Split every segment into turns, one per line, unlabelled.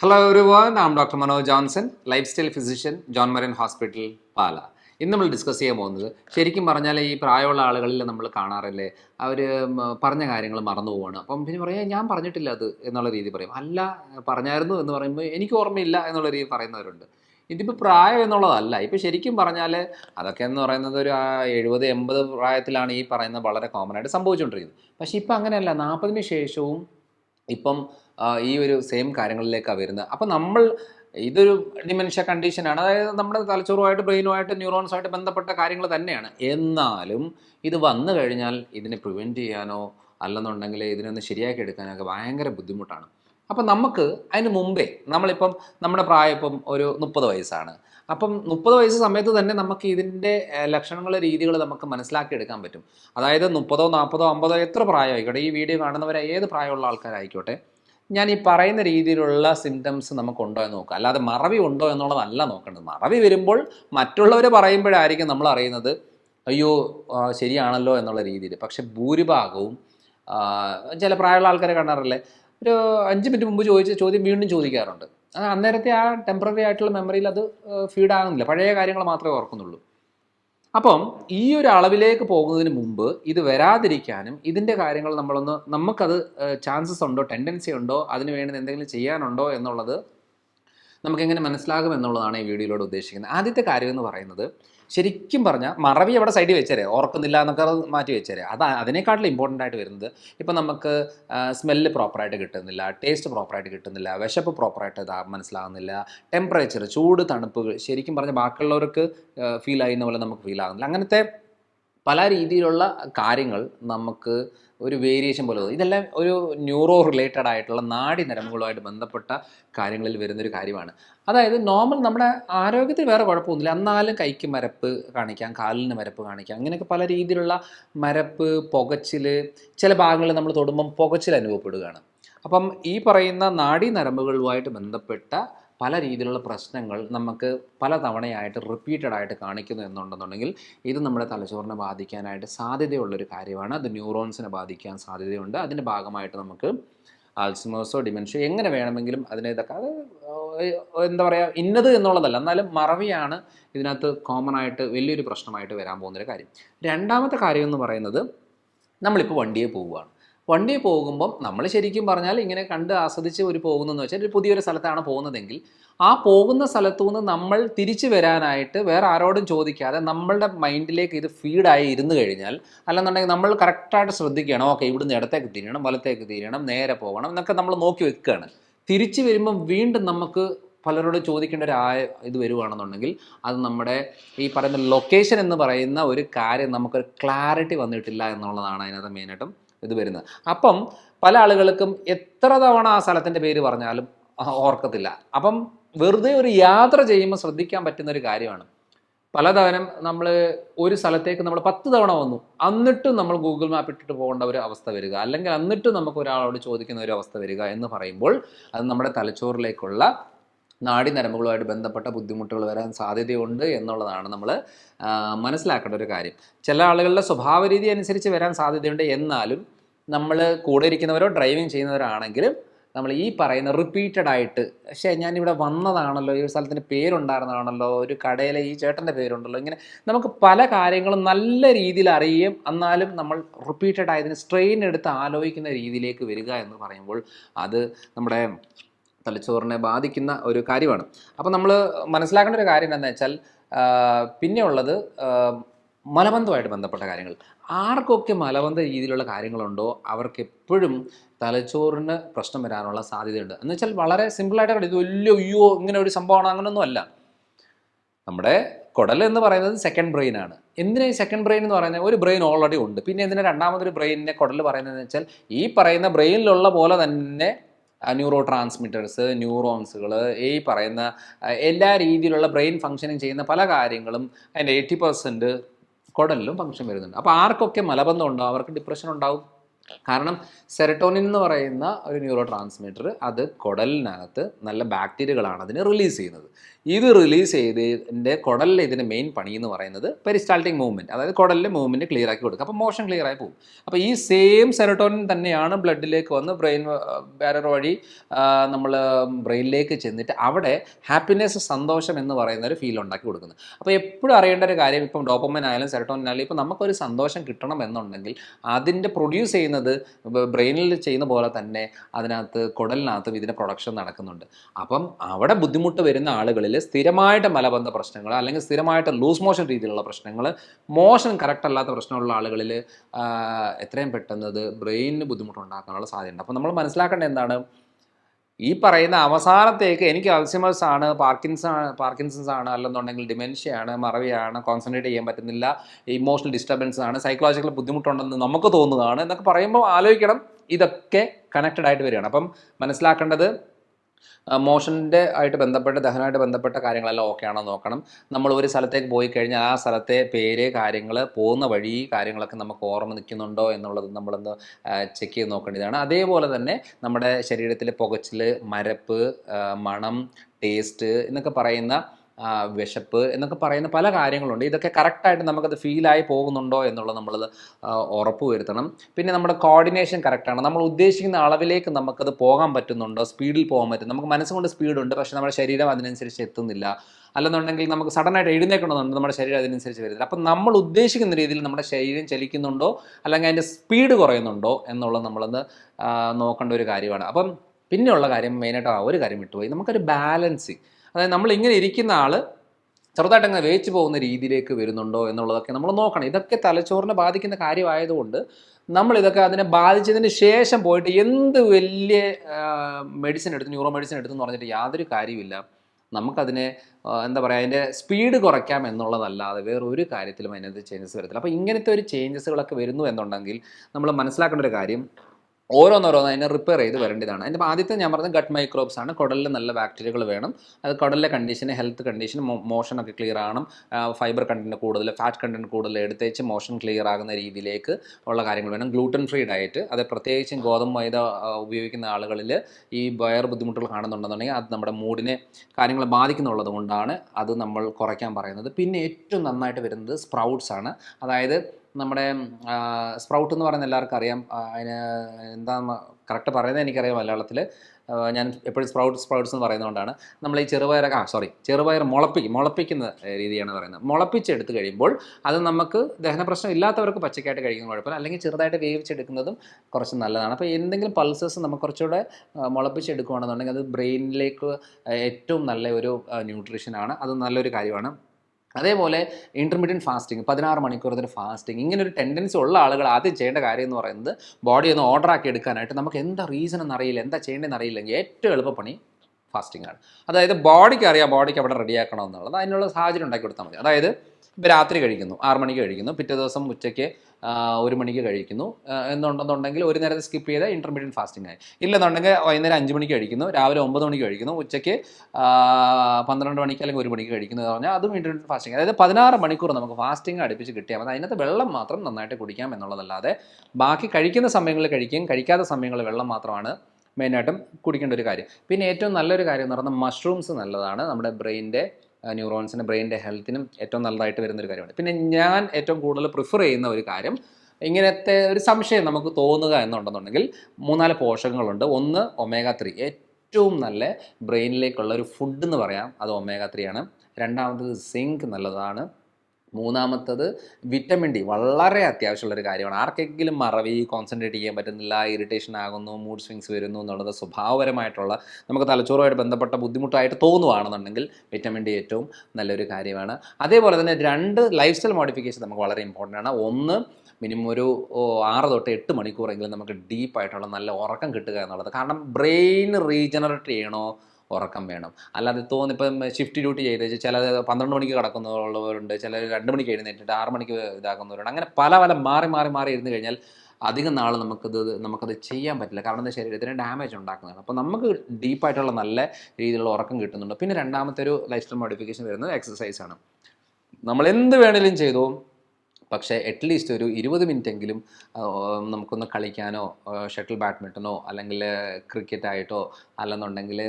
Hello everyone am doctor Manoj Johnson lifestyle physician John Maran hospital Pala ഇന്ന് നമ്മൾ discuss ചെയ്യാൻ പോകുന്നത് ശരിക്കും പറഞ്ഞാൽ ഈ പ്രായമുള്ള ആളുകളിൽ നമ്മൾ കാണാറില്ലേ? അവർ പറഞ്ഞ കാര്യങ്ങൾ മറന്നു പോവാണ്. അപ്പം പിന്നെ പറയാം ഞാൻ പറഞ്ഞിട്ടില്ല അത് എന്നുള്ള രീതി പറയും. അല്ല പറഞ്ഞായിരുന്നു എന്ന് പറയുമ്പോൾ എനിക്ക് ഓർമ്മയില്ല എന്നുള്ള രീതി പറയുന്നവരുണ്ട്. ഇതിപ്പോൾ പ്രായം എന്നുള്ളതല്ല. ഇപ്പോൾ ശരിക്കും പറഞ്ഞാൽ അതൊക്കെ എന്ന് പറയുന്നത് ഒരു എഴുപത് എൺപത് പ്രായത്തിലാണ് ഈ പറയുന്നത് വളരെ കോമൺ ആയിട്ട് സംഭവിച്ചുകൊണ്ടിരിക്കുന്നത് പക്ഷേ ഇപ്പം അങ്ങനെയല്ല. നാൽപ്പതിന് ശേഷവും ഇപ്പം ഈ ഒരു സെയിം കാര്യങ്ങളിലേക്കാണ് വരുന്നത്. അപ്പോൾ നമ്മൾ ഇതൊരു ഡിമെൻഷ്യ കണ്ടീഷനാണ് അതായത് നമ്മുടെ തലച്ചോറുമായിട്ട് ബ്രെയിനുമായിട്ട് ന്യൂറോൺസുമായിട്ട് ബന്ധപ്പെട്ട കാര്യങ്ങൾ തന്നെയാണ്. എന്നാലും ഇത് വന്നു കഴിഞ്ഞാൽ ഇതിനെ പ്രിവെന്റ് ചെയ്യാനോ അല്ലെന്നുണ്ടെങ്കിൽ ഇതിനൊന്ന് ശരിയാക്കി എടുക്കാനൊക്കെ ഭയങ്കര ബുദ്ധിമുട്ടാണ്. അപ്പം നമുക്ക് അതിന് മുമ്പേ നമ്മളിപ്പം നമ്മുടെ പ്രായം ഇപ്പം ഒരു മുപ്പത് വയസ്സാണ്. അപ്പം മുപ്പത് വയസ്സ് സമയത്ത് തന്നെ നമുക്ക് ഇതിന്റെ ലക്ഷണങ്ങൾ രീതികൾ നമുക്ക് മനസ്സിലാക്കി എടുക്കാൻ പറ്റും. അതായത് മുപ്പതോ നാൽപ്പതോ അമ്പതോ എത്ര പ്രായമായിക്കോട്ടെ ഈ വീഡിയോ കാണുന്നവരെ ഏത് പ്രായമുള്ള ആൾക്കാരായിക്കോട്ടെ ഞാൻ ഈ പറയുന്ന രീതിയിലുള്ള സിംറ്റംസ് നമുക്കുണ്ടോ എന്ന് നോക്കുക അല്ലാതെ മറവി ഉണ്ടോ എന്നുള്ളതല്ല നോക്കേണ്ടത്. മറവി വരുമ്പോൾ മറ്റുള്ളവർ പറയുമ്പോഴായിരിക്കും നമ്മൾ അറിയുന്നത് അയ്യോ ശരിയാണല്ലോ എന്നുള്ള രീതിയിൽ. പക്ഷെ ഭൂരിഭാഗവും ചില പ്രായമുള്ള ആൾക്കാരെ കാണാറില്ലേ? ഒരു അഞ്ച് മിനിറ്റ് മുമ്പ് ചോദിച്ച ചോദ്യം വീണ്ടും ചോദിക്കാറുണ്ട്. അന്നേരത്തെ ആ ടെമ്പററി ആയിട്ടുള്ള മെമ്മറിയിൽ അത് ഫീഡ് ആകുന്നില്ല. പഴയ കാര്യങ്ങൾ മാത്രമേ ഓർക്കുന്നുള്ളൂ. അപ്പം ഈ ഒരു അളവിലേക്ക് പോകുന്നതിന് മുമ്പ് ഇത് വരാതിരിക്കാനും ഇതിന്റെ കാര്യങ്ങൾ നമ്മളൊന്ന് നമുക്കത് ചാൻസസ് ഉണ്ടോ ടെൻഡൻസി ഉണ്ടോ അതിന് വേണ്ടി എന്തെങ്കിലും ചെയ്യാനുണ്ടോ എന്നുള്ളത് നമുക്കെങ്ങനെ മനസ്സിലാകും എന്നുള്ളതാണ് ഈ വീഡിയോയിലൂടെ ഉദ്ദേശിക്കുന്നത്. ആദ്യത്തെ കാര്യം എന്ന് പറയുന്നത് ശരിക്കും പറഞ്ഞാൽ മറവി അവിടെ സൈഡിൽ വെച്ചേരെ? ഓർക്കുന്നില്ല എന്നൊക്കെ മാറ്റി വെച്ചേരെ. അത് അതിനേക്കാട്ടിലും ഇമ്പോർട്ടന്റ് ആയിട്ട് വരുന്നത് ഇപ്പം നമുക്ക് സ്മെല്ല് പ്രോപ്പറായിട്ട് കിട്ടുന്നില്ല ടേസ്റ്റ് പ്രോപ്പറായിട്ട് കിട്ടുന്നില്ല വിശപ്പ് പ്രോപ്പറായിട്ട് മനസ്സിലാകുന്നില്ല ടെമ്പറേച്ചർ ചൂട് തണുപ്പ് ശരിക്കും പറഞ്ഞാൽ ബാക്കിയുള്ളവർക്ക് ഫീൽ ആയിരുന്ന പോലെ നമുക്ക് ഫീൽ ആകുന്നില്ല അങ്ങനത്തെ പല രീതിയിലുള്ള കാര്യങ്ങൾ നമുക്ക് ഒരു വേരിയേഷൻ പോലെ തോന്നും. ഇതെല്ലാം ഒരു ന്യൂറോ റിലേറ്റഡ് ആയിട്ടുള്ള നാടി നരമ്പുകളുമായിട്ട് ബന്ധപ്പെട്ട കാര്യങ്ങളിൽ വരുന്നൊരു കാര്യമാണ്. അതായത് നോർമൽ നമ്മുടെ ആരോഗ്യത്തിൽ വേറെ കുഴപ്പമൊന്നുമില്ല. എന്നാലും കൈക്ക് മരപ്പ് കാണിക്കാം കാലിന് മരപ്പ് കാണിക്കാം. അങ്ങനെയൊക്കെ പല രീതിയിലുള്ള മരപ്പ് പുകച്ചിൽ ചില ഭാഗങ്ങളിൽ നമ്മൾ തൊടുമ്പം പുകച്ചിൽ അനുഭവപ്പെടുകയാണ്. അപ്പം ഈ പറയുന്ന നാഡി നരമ്പുകളുമായിട്ട് ബന്ധപ്പെട്ട പല രീതിയിലുള്ള പ്രശ്നങ്ങൾ നമുക്ക് പല തവണയായിട്ട് റിപ്പീറ്റഡ് ആയിട്ട് കാണിക്കുന്നു എന്നുണ്ടെന്നുണ്ടെങ്കിൽ ഇത് നമ്മുടെ തലച്ചോറിനെ ബാധിക്കാനായിട്ട് സാധ്യതയുള്ളൊരു കാര്യമാണ്. അത് ന്യൂറോൺസിനെ ബാധിക്കാൻ സാധ്യതയുണ്ട്. അതിന്റെ ഭാഗമായിട്ട് നമുക്ക് ആൽസിമേഴ്സോ ഡിമെൻഷ്യോ എങ്ങനെ വേണമെങ്കിലും അതിനെ ഇതൊക്കെ അത് എന്താ പറയുക ഇന്നത് എന്നുള്ളതല്ല. എന്നാലും മറവിയാണ് ഇതിനകത്ത് കോമൺ ആയിട്ട് വലിയൊരു പ്രശ്നമായിട്ട് വരാൻ പോകുന്നൊരു കാര്യം. രണ്ടാമത്തെ കാര്യം എന്ന് പറയുന്നത് നമ്മളിപ്പോൾ വണ്ടിയെ പോവുകയാണ്. വണ്ടിയെ പോകുമ്പം നമ്മൾ ശരിക്കും പറഞ്ഞാൽ ഇങ്ങനെ കണ്ട് ആസ്വദിച്ച് ഒരു പോകുന്നതെന്ന് വെച്ചാൽ ഒരു പുതിയൊരു സ്ഥലത്താണ് പോകുന്നതെങ്കിൽ ആ പോകുന്ന സ്ഥലത്തു നിന്ന് നമ്മൾ തിരിച്ചു വരാനായിട്ട് വേറെ ആരോടും ചോദിക്കാതെ നമ്മളുടെ മൈൻഡിലേക്ക് ഇത് ഫീഡായി ഇരുന്ന് കഴിഞ്ഞാൽ അല്ലെന്നുണ്ടെങ്കിൽ നമ്മൾ കറക്റ്റായിട്ട് ശ്രദ്ധിക്കണം ഓക്കെ ഇവിടുന്ന് ഇടത്തേക്ക് തിരിയണം വലത്തേക്ക് തിരിയണം നേരെ പോകണം എന്നൊക്കെ നമ്മൾ നോക്കി വെക്കുകയാണ്. തിരിച്ചു വരുമ്പം വീണ്ടും നമുക്ക് പലരോട് ചോദിക്കേണ്ട ഒരു ആയ ഇത് വരുവാണെന്നുണ്ടെങ്കിൽ അത് നമ്മുടെ ഈ പറയുന്ന ലൊക്കേഷൻ എന്ന് പറയുന്ന ഒരു കാര്യം നമുക്കൊരു ക്ലാരിറ്റി വന്നിട്ടില്ല എന്നുള്ളതാണ് അതിനകത്ത് മെയിനായിട്ടും ഇത് വരുന്നത്. അപ്പം പല ആളുകൾക്കും എത്ര തവണ ആ സ്ഥലത്തിന്റെ പേര് പറഞ്ഞാലും ഓർക്കത്തില്ല. അപ്പം വെറുതെ ഒരു യാത്ര ചെയ്യുമ്പോൾ ശ്രദ്ധിക്കാൻ പറ്റുന്ന ഒരു കാര്യമാണ്. പലതവണ നമ്മൾ ഒരു സ്ഥലത്തേക്ക് നമ്മൾ പത്ത് തവണ വന്നു. എന്നിട്ടും നമ്മൾ ഗൂഗിൾ മാപ്പ് ഇട്ടിട്ട് പോകേണ്ട ഒരു അവസ്ഥ വരിക. അല്ലെങ്കിൽ എന്നിട്ടും നമുക്ക് ഒരാളോട് ചോദിക്കുന്ന ഒരു അവസ്ഥ വരിക എന്ന് പറയുമ്പോൾ അത് നമ്മുടെ തലച്ചോറിലേക്കുള്ള നാഡി നരമ്പുകളുമായിട്ട് ബന്ധപ്പെട്ട ബുദ്ധിമുട്ടുകൾ വരാൻ സാധ്യതയുണ്ട് എന്നുള്ളതാണ് നമ്മൾ മനസ്സിലാക്കേണ്ട ഒരു കാര്യം. ചില ആളുകളുടെ സ്വഭാവ രീതി അനുസരിച്ച് വരാൻ സാധ്യതയുണ്ട്. എന്നാലും നമ്മൾ കൂടെ ഇരിക്കുന്നവരോ ഡ്രൈവിങ് ചെയ്യുന്നവരാണെങ്കിലും നമ്മൾ ഈ പറയുന്ന റിപ്പീറ്റഡ് ആയിട്ട് പക്ഷേ ഞാനിവിടെ വന്നതാണല്ലോ ഈ സ്ഥലത്തിന്റെ പേരുണ്ടായിരുന്നതാണല്ലോ ഒരു കടയിലെ ഈ ചേട്ടന്റെ പേരുണ്ടല്ലോ ഇങ്ങനെ നമുക്ക് പല കാര്യങ്ങളും നല്ല രീതിയിൽ അറിയുകയും എന്നാലും നമ്മൾ റിപ്പീറ്റഡ് ആയതിന് സ്ട്രെയിൻ എടുത്ത് ആലോചിക്കുന്ന രീതിയിലേക്ക് വരിക എന്ന് പറയുമ്പോൾ അത് നമ്മുടെ തലച്ചോറിനെ ബാധിക്കുന്ന ഒരു കാര്യമാണ്. അപ്പോൾ നമ്മൾ മനസ്സിലാക്കേണ്ട ഒരു കാര്യം എന്താണെന്ന് വെച്ചാൽ പിന്നെയുള്ളത് മലബന്ധമായിട്ട് ബന്ധപ്പെട്ട കാര്യങ്ങൾ. ആർക്കൊക്കെ മലബന്ധ രീതിയിലുള്ള കാര്യങ്ങളുണ്ടോ? അവർക്ക് എപ്പോഴും തലച്ചോറിന് പ്രശ്നം വരാനുള്ള സാധ്യതയുണ്ട്. എന്ന് വെച്ചാൽ വളരെ സിമ്പിളായിട്ട് ഇത് വലിയ അയ്യോ ഇങ്ങനെ ഒരു സംഭവമാണ് അങ്ങനെയൊന്നും അല്ല. നമ്മുടെ കുടൽ എന്ന് പറയുന്നത് സെക്കൻഡ് ബ്രെയിൻ ആണ്. എന്തിനാ ഈ സെക്കൻഡ് ബ്രെയിൻ എന്ന് പറയുന്നത്? ഒരു ബ്രെയിൻ ഓൾറെഡി ഉണ്ട്. പിന്നെ എന്തിനാ രണ്ടാമതൊരു ബ്രെയിനിനെ കുടൽ പറയുന്നതെന്ന് വെച്ചാൽ ഈ പറയുന്ന ബ്രെയിനിലുള്ള പോലെ തന്നെ ന്യൂറോ ട്രാൻസ്മിറ്റേഴ്സ് ന്യൂറോൺസുകൾ ഈ പറയുന്ന എല്ലാ രീതിയിലുള്ള ബ്രെയിൻ ഫങ്ഷനിങ് ചെയ്യുന്ന പല കാര്യങ്ങളും അതിന്റെ എയ്റ്റി പെർസെന്റ് കുടലിലും ഫങ്ഷൻ വരുന്നുണ്ട്. അപ്പോൾ ആർക്കൊക്കെ മലബന്ധം ഉണ്ടോ? അവർക്ക് ഡിപ്രഷൻ ഉണ്ടാവും? കാരണം സെറട്ടോണിൻ എന്ന് പറയുന്ന ഒരു ന്യൂറോ ട്രാൻസ്മിറ്റർ അത് കുടലിനകത്ത് നല്ല ബാക്ടീരിയകളാണ് അതിനെ റിലീസ് ചെയ്യുന്നത്. ഇത് റിലീസ് ചെയ്തതിന്റെ കുടലിലെ ഇതിന്റെ മെയിൻ പണി എന്ന് പറയുന്നത് പെരിസ്റ്റാൾട്ടിക് മൂവ്മെന്റ് അതായത് കുടലിലെ മൂവ്മെന്റ് ക്ലിയർ ആക്കി കൊടുക്കുക അപ്പോൾ മോഷൻ ക്ലിയർ ആയി പോകും. അപ്പോൾ ഈ സെയിം സെറട്ടോണിൻ തന്നെയാണ് ബ്ലഡിലേക്ക് വന്ന് ബ്രെയിൻ ബാരർ വഴി നമ്മൾ ബ്രെയിനിലേക്ക് ചെന്നിട്ട് അവിടെ ഹാപ്പിനെസ് സന്തോഷം എന്ന് പറയുന്ന ഒരു ഫീൽ ഉണ്ടാക്കി കൊടുക്കുന്നത് അപ്പോൾ എപ്പോഴും അറിയേണ്ട ഒരു കാര്യം ഇപ്പം ഡോപ്പമൈൻ ആയാലും സെറട്ടോണിൻ ആയാലും ഇപ്പം നമുക്കൊരു സന്തോഷം കിട്ടണം എന്നുണ്ടെങ്കിൽ അതിന്റെ പ്രൊഡ്യൂസ് ചെയ്യുന്നത് ബ്രെയിനിൽ ചെയ്യുന്ന പോലെ തന്നെ അതിനകത്ത് കുടലിനകത്തും ഇതിന്റെ പ്രൊഡക്ഷൻ നടക്കുന്നുണ്ട്. അപ്പം അവിടെ ബുദ്ധിമുട്ട് വരുന്ന ആളുകളിൽ സ്ഥിരമായിട്ട് മലബന്ധ പ്രശ്നങ്ങൾ അല്ലെങ്കിൽ സ്ഥിരമായിട്ട് ലൂസ് മോഷൻ രീതിയിലുള്ള പ്രശ്നങ്ങൾ മോഷൻ കറക്റ്റ് അല്ലാത്ത പ്രശ്നമുള്ള ആളുകളിൽ എത്രയും പെട്ടെന്ന് അത് ബ്രെയിനിന് ബുദ്ധിമുട്ടുണ്ടാക്കാനുള്ള സാധ്യതയുണ്ട്. അപ്പോൾ നമ്മൾ മനസ്സിലാക്കേണ്ട എന്താണ്? ഈ പറയുന്ന അവസാനത്തേക്ക് എനിക്ക് അൾസിമേഴ്സ് ആണ് പാർക്കിൻസ് പാർക്കിൻസൺസ് ആണ് അല്ലെന്നുണ്ടെങ്കിൽ ഡിമെൻഷ്യ ആണ് മറവിയാണ് കോൺസെൻട്രേറ്റ് ചെയ്യാൻ പറ്റുന്നില്ല ഇമോഷണൽ ഡിസ്റ്റർബൻസ് ആണ് സൈക്കോളജിക്കൽ ബുദ്ധിമുട്ടുണ്ടെന്ന് നമുക്ക് തോന്നുകയാണ് എന്നൊക്കെ പറയുമ്പോൾ ആലോചിക്കണം. ഇതൊക്കെ കണക്റ്റഡ് ആയിട്ട് വരികയാണ്. അപ്പം മനസ്സിലാക്കേണ്ടത് മോഷന്റെ ആയിട്ട് ബന്ധപ്പെട്ട് ദഹനമായിട്ട് ബന്ധപ്പെട്ട കാര്യങ്ങളെല്ലാം ഓക്കെ ആണോ നോക്കണം. നമ്മൾ ഒരു സ്ഥലത്തേക്ക് പോയി കഴിഞ്ഞാൽ ആ സ്ഥലത്തെ പേര് കാര്യങ്ങൾ പോകുന്ന വഴി കാര്യങ്ങളൊക്കെ നമുക്ക് ഓർമ്മ നിൽക്കുന്നുണ്ടോ എന്നുള്ളത് നമ്മളൊന്ന് ചെക്ക് ചെയ്ത് നോക്കേണ്ടതാണ്. അതേപോലെ തന്നെ നമ്മുടെ ശരീരത്തിലെ പുകച്ചിൽ മരപ്പ് മണം ടേസ്റ്റ് എന്നൊക്കെ പറയുന്ന വിശപ്പ് എന്നൊക്കെ പറയുന്ന പല കാര്യങ്ങളുണ്ട്. ഇതൊക്കെ കറക്റ്റായിട്ട് നമുക്കത് ഫീലായി പോകുന്നുണ്ടോ എന്നുള്ളത് നമ്മളത് ഉറപ്പ് വരുത്തണം. പിന്നെ നമ്മുടെ കോർഡിനേഷൻ കറക്റ്റാണ് നമ്മൾ ഉദ്ദേശിക്കുന്ന അളവിലേക്ക് നമുക്കത് പോകാൻ പറ്റുന്നുണ്ടോ? സ്പീഡിൽ പോകാൻ പറ്റും. നമുക്ക് മനസ്സുകൊണ്ട് സ്പീഡുണ്ട് പക്ഷേ നമ്മുടെ ശരീരം അതിനനുസരിച്ച് എത്തുന്നില്ല. അല്ലെന്നുണ്ടെങ്കിൽ നമുക്ക് സഡനായിട്ട് എഴുന്നേക്കണമെന്നുണ്ട് നമ്മുടെ ശരീരം അതിനനുസരിച്ച് വരുന്നില്ല അപ്പം നമ്മൾ ഉദ്ദേശിക്കുന്ന രീതിയിൽ നമ്മുടെ ശരീരം ചലിക്കുന്നുണ്ടോ? അല്ലെങ്കിൽ അതിന്റെ സ്പീഡ് കുറയുന്നുണ്ടോ? എന്നുള്ളത് നമ്മളൊന്ന് നോക്കേണ്ട ഒരു കാര്യമാണ്. അപ്പം പിന്നെയുള്ള കാര്യം മെയിനായിട്ട് ആ ഒരു കാര്യം വിട്ടുപോയി. നമുക്കൊരു ബാലൻസിങ് അതായത് നമ്മൾ ഇങ്ങനെ ഇരിക്കുന്ന ആൾ ചെറുതായിട്ട് അങ്ങനെ വേച്ച് പോകുന്ന രീതിയിലേക്ക് വരുന്നുണ്ടോ എന്നുള്ളതൊക്കെ നമ്മൾ നോക്കണം. ഇതൊക്കെ തലച്ചോറിനെ ബാധിക്കുന്ന കാര്യമായതുകൊണ്ട് നമ്മൾ ഇതൊക്കെ അതിനെ ബാധിച്ചതിന് ശേഷം പോയിട്ട് എന്ത് വലിയ മെഡിസിൻ എടുത്ത് ന്യൂറോ മെഡിസിൻ എടുത്തെന്ന് പറഞ്ഞിട്ട് യാതൊരു കാര്യമില്ല നമുക്കതിനെ എന്താ പറയുക അതിന്റെ സ്പീഡ് കുറയ്ക്കാം എന്നുള്ളതല്ലാതെ വേറെ ഒരു കാര്യത്തിലും അതിനകത്ത് ചേഞ്ചസ് വരത്തില്ല. അപ്പോൾ ഇങ്ങനത്തെ ഒരു ചേഞ്ചസുകളൊക്കെ വരുന്നു എന്നുണ്ടെങ്കിൽ നമ്മൾ മനസ്സിലാക്കേണ്ട ഒരു കാര്യം ഓരോന്നോരോന്ന് അതിനെ റിപ്പയർ ചെയ്ത് വരേണ്ടതാണ്. അതിന്റെ ആദ്യത്തെ ഞാൻ പറഞ്ഞത് ഗട്ട് മൈക്രോബ്സ് ആണ്. കുടലിൽ നല്ല ബാക്ടീരിയകൾ വേണം. അത് കുടലിലെ കണ്ടീഷൻ ഹെൽത്ത് കണ്ടീഷൻ മോഷൻ ഒക്കെ ക്ലിയർ ആകണം. ഫൈബർ കണ്ടന്റ് കൂടുതൽ ഫാറ്റ് കണ്ടന്റ് കൂടുതൽ എടുത്തേച്ച് മോഷൻ ക്ലിയർ ആകുന്ന രീതിയിലേക്ക് ഉള്ള കാര്യങ്ങൾ വേണം. ഗ്ലൂട്ടൻ ഫ്രീ ഡയറ്റ് അത് പ്രത്യേകിച്ചും ഗോതമ്പ് മൈദ ഉപയോഗിക്കുന്ന ആളുകളിൽ ഈ വയർ ബുദ്ധിമുട്ടുകൾ കാണുന്നുണ്ടെന്നുണ്ടെങ്കിൽ അത് നമ്മുടെ മൂഡിനെ കാര്യങ്ങളെ ബാധിക്കുന്നുള്ളത് കൊണ്ടാണ് അത് നമ്മൾ കുറയ്ക്കാൻ പറയുന്നത്. പിന്നെ ഏറ്റവും നന്നായിട്ട് വരുന്നത് സ്പ്രൗട്ട്സ് ആണ്. അതായത് നമ്മുടെ സ്പ്രൗട്ട് എന്ന് പറയുന്ന എല്ലാവർക്കും അറിയാം. അതിന് എന്താന്ന് കറക്റ്റ് പറയുന്നത് എനിക്കറിയാം മലയാളത്തിൽ ഞാൻ എപ്പോഴും സ്പ്രൗട്ട് സ്പ്രൗട്ട്സ് എന്ന് പറയുന്നതുകൊണ്ടാണ്. നമ്മൾ ഈ ചെറുപയർ ആ സോറി ചെറുപയർ മുളപ്പിക്കും മുളപ്പിക്കുന്ന രീതിയാണ് പറയുന്നത്. മുളപ്പിച്ചെടുത്ത് കഴിയുമ്പോൾ അത് നമുക്ക് ദഹന പ്രശ്നം ഇല്ലാത്തവർക്ക് പച്ചക്കായിട്ട് കഴിക്കുന്ന കുഴപ്പമില്ല. അല്ലെങ്കിൽ ചെറുതായിട്ട് വേവിച്ചെടുക്കുന്നതും കുറച്ച് നല്ലതാണ്. അപ്പോൾ എന്തെങ്കിലും പൾസസ് നമുക്ക് കുറച്ചുകൂടെ മുളപ്പിച്ചെടുക്കുകയാണെന്നുണ്ടെങ്കിൽ അത് ബ്രെയിനിലേക്ക് ഏറ്റവും നല്ല ഒരു ന്യൂട്രീഷനാണ്. അത് നല്ലൊരു കാര്യമാണ്. അതേപോലെ ഇന്റർമീഡിയറ്റ് ഫാസ്റ്റിംഗ് പതിനാറ് മണിക്കൂറത്തിന് ഫാസ്റ്റിംഗ് ഇങ്ങനെ ഒരു ടെൻഡൻസി ഉള്ള ആളുകൾ ആദ്യം ചെയ്യേണ്ട കാര്യം എന്ന് പറയുന്നത് ബോഡി ഒന്ന് ഓർഡർ ആക്കി എടുക്കാനായിട്ട് നമുക്ക് എന്താ റീസൺ എന്നറിയില്ല എന്താ ചെയ്യേണ്ടതെന്ന് അറിയില്ലെങ്കിൽ ഏറ്റവും എളുപ്പപ്പണി ഫാസ്റ്റിംഗ് ആണ്. അതായത് ബോഡിക്ക് അറിയാം ബോഡിക്ക് അവിടെ റെഡിയാക്കണം എന്നുള്ളത് അതിനുള്ള സാഹചര്യം ഉണ്ടാക്കി കൊടുത്താൽ മതി. അതായത് രാത്രി കഴിക്കുന്നു ആറ് മണിക്ക് കഴിക്കുന്നു പിറ്റേ ദിവസം ഉച്ചയ്ക്ക് ഒരു മണിക്ക് കഴിക്കുന്നു. എന്നുണ്ടെന്നുണ്ടെങ്കിൽ ഒരു നേരത്തെ സ്കിപ്പ് ചെയ്ത ഇന്റർമീഡിയറ്റ് ഫാസ്റ്റിംഗ് ആയി. ഇല്ലെന്നുണ്ടെങ്കിൽ വൈകുന്നേരം അഞ്ച് മണിക്ക് കഴിക്കുന്നു രാവിലെ ഒമ്പത് മണിക്ക് കഴിക്കുന്നു ഉച്ചയ്ക്ക് പന്ത്രണ്ട് മണിക്ക് അല്ലെങ്കിൽ ഒരു മണിക്ക് കഴിക്കുന്നു എന്ന് പറഞ്ഞാൽ അതും ഇന്റർമീഡിയറ്റ് ഫാസ്റ്റിംഗ് അതായത് പതിനാറ് മണിക്കൂർ നമുക്ക് ഫാസ്റ്റിംഗ് അടുപ്പിച്ച് കിട്ടിയാൽ മതി. അതിനകത്ത് വെള്ളം മാത്രം നന്നായിട്ട് കുടിക്കാം എന്നുള്ളതല്ലാതെ ബാക്കി കഴിക്കുന്ന സമയങ്ങളിൽ കഴിക്കുകയും കഴിക്കാത്ത സമയങ്ങളിൽ വെള്ളം മാത്രമാണ് മെയിനായിട്ടും കുടിക്കേണ്ട ഒരു കാര്യം. പിന്നെ ഏറ്റവും നല്ലൊരു കാര്യം എന്ന് പറഞ്ഞാൽ മഷ്റൂംസ് നല്ലതാണ്. നമ്മുടെ ബ്രെയിനിന്റെ ന്യൂറോൺസിന് ബ്രെയിനിന്റെ ഹെൽത്തിനും ഏറ്റവും നല്ലതായിട്ട് വരുന്ന ഒരു കാര്യമാണ്. പിന്നെ ഞാൻ ഏറ്റവും കൂടുതൽ പ്രിഫർ ചെയ്യുന്ന ഒരു കാര്യം ഇങ്ങനത്തെ ഒരു സംശയം നമുക്ക് തോന്നുക എന്നുണ്ടെന്നുണ്ടെങ്കിൽ മൂന്നാൽ പോഷകങ്ങളുണ്ട്. ഒന്ന് ഒമേഗ ത്രീ ഏറ്റവും നല്ല ബ്രെയിനിലേക്കുള്ള ഒരു ഫുഡ് എന്ന് പറയാം. അത് ഒമേഗ ത്രീ ആണ്. രണ്ടാമത്തത് സിങ്ക് നല്ലതാണ്. മൂന്നാമത്തത് വിറ്റമിൻ ഡി വളരെ അത്യാവശ്യമുള്ളൊരു കാര്യമാണ്. ആർക്കെങ്കിലും മറവി കോൺസെൻട്രേറ്റ് ചെയ്യാൻ പറ്റുന്നില്ല ഇറിറ്റേഷൻ ആകുന്നു മൂഡ് സ്വിങ്സ് വരുന്നു എന്നുള്ളത് സ്വഭാവപരമായിട്ടുള്ള നമുക്ക് തലച്ചോറുമായിട്ട് ബന്ധപ്പെട്ട ബുദ്ധിമുട്ടായിട്ട് തോന്നുവാണെന്നുണ്ടെങ്കിൽ വിറ്റമിൻ ഡി ഏറ്റവും നല്ലൊരു കാര്യമാണ്. അതേപോലെ തന്നെ രണ്ട് ലൈഫ് സ്റ്റൈൽ മോഡിഫിക്കേഷൻ നമുക്ക് വളരെ ഇമ്പോർട്ടന്റ് ആണ്. ഒന്ന് മിനിമം ഒരു ആറ് തൊട്ട് എട്ട് മണിക്കൂറെങ്കിലും നമുക്ക് ഡീപ്പായിട്ടുള്ള നല്ല ഉറക്കം കിട്ടുക എന്നുള്ളത്. കാരണം ബ്രെയിൻ റീജനറേറ്റ് ചെയ്യണോ? ഉറക്കം വേണം. അല്ലാതെ തോന്നി ഇപ്പം ഷിഫ്റ്റ് ഡ്യൂട്ടി ചെയ്ത് ചില പന്ത്രണ്ട് മണിക്ക് കിടക്കുന്നവരുണ്ട് ചിലർ രണ്ട് മണിക്ക് എഴുന്നേറ്റിട്ട് ആറ് മണിക്ക് ഇതാക്കുന്നവരുണ്ട്. അങ്ങനെ പല പല മാറി മാറി മാറി ഇരുന്ന് കഴിഞ്ഞാൽ അധികം നാൾ നമുക്കത് നമുക്കത് ചെയ്യാൻ പറ്റില്ല. കാരണം എന്താ ശരീരത്തിന് ഡാമേജ് ഉണ്ടാക്കുന്നതാണ്. അപ്പോൾ നമുക്ക് ഡീപ്പായിട്ടുള്ള നല്ല രീതിയിലുള്ള ഉറക്കം കിട്ടുന്നുണ്ട്. പിന്നെ രണ്ടാമത്തെ ഒരു ലൈഫ് സ്റ്റൈൽ മോഡിഫിക്കേഷൻ വരുന്നത് ആണ്. നമ്മൾ എന്ത് വേണേലും ചെയ്തു. പക്ഷേ അറ്റ്ലീസ്റ്റ് ഒരു ഇരുപത് മിനിറ്റ് എങ്കിലും നമുക്കൊന്ന് കളിക്കാനോ ഷട്ടിൽ ബാഡ്മിന്റനോ അല്ലെങ്കിൽ ക്രിക്കറ്റ് ആയിട്ടോ അല്ലെന്നുണ്ടെങ്കിൽ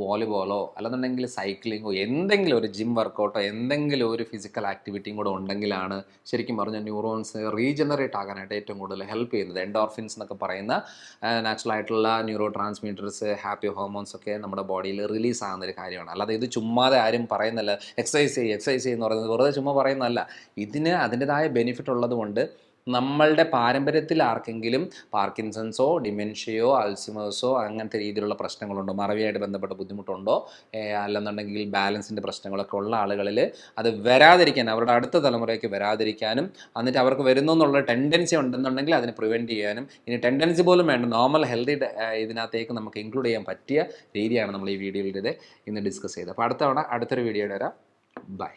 വോളിബോളോ അല്ലെന്നുണ്ടെങ്കിൽ സൈക്ലിങ്ങോ എന്തെങ്കിലും ഒരു ജിം വർക്കൗട്ടോ എന്തെങ്കിലും ഒരു ഫിസിക്കൽ ആക്ടിവിറ്റിയും കൂടെ ഉണ്ടെങ്കിലാണ് ശരിക്കും പറഞ്ഞാൽ ന്യൂറോൺസ് റീജനറേറ്റ് ആകാനായിട്ട് ഏറ്റവും കൂടുതൽ ഹെൽപ്പ് ചെയ്യുന്നത്. എൻഡോർഫിൻസ് എന്നൊക്കെ പറയുന്ന നാച്ചുറൽ ആയിട്ടുള്ള ന്യൂറോ ട്രാൻസ്മിറ്റേഴ്സ് ഹാപ്പി ഹോർമോൺസ് ഒക്കെ നമ്മുടെ ബോഡിയിൽ റിലീസ് ആകുന്ന ഒരു കാര്യമാണ്. അല്ലാതെ ഇത് ചുമ്മാതെ ആരും പറയുന്നില്ല എക്സസൈസ് ചെയ്യുക എക്സസൈസ് ചെയ്യുന്ന പറയുന്നത് വെറുതെ ചുമ്മാ പറയുന്നതല്ല. ഇതിന് അതിന്റെതായ ബെനിഫിറ്റ് ഉള്ളതുകൊണ്ട് നമ്മളുടെ പാരമ്പര്യത്തിൽ ആർക്കെങ്കിലും പാർക്കിൻസൺസോ ഡിമെൻഷ്യയോ അൾസിമേഴ്സോ അങ്ങനത്തെ രീതിയിലുള്ള പ്രശ്നങ്ങളുണ്ടോ? മറവിയായിട്ട് ബന്ധപ്പെട്ട ബുദ്ധിമുട്ടുണ്ടോ? അല്ലെന്നുണ്ടെങ്കിൽ ബാലൻസിന്റെ പ്രശ്നങ്ങളൊക്കെ ഉള്ള ആളുകളിൽ അത് വരാതിരിക്കാൻ അവരുടെ അടുത്ത തലമുറയ്ക്ക് വരാതിരിക്കാനും എന്നിട്ട് അവർക്ക് വരുന്നു എന്നുള്ള ടെൻഡൻസി ഉണ്ടെന്നുണ്ടെങ്കിൽ അതിനെ പ്രിവെന്റ് ചെയ്യാനും ഇനി ടെൻഡൻസി പോലും വേണ്ട നോർമൽ ഹെൽത്തി ഇതിനകത്തേക്ക് നമുക്ക് ഇൻക്ലൂഡ് ചെയ്യാൻ പറ്റിയ രീതിയാണ് നമ്മൾ ഈ വീഡിയോയിൽ ഇത് ഇന്ന് ഡിസ്കസ് ചെയ്തത്. അപ്പോൾ അടുത്ത തവണ അടുത്തൊരു വീഡിയോയുടെ വരാം. ബൈ.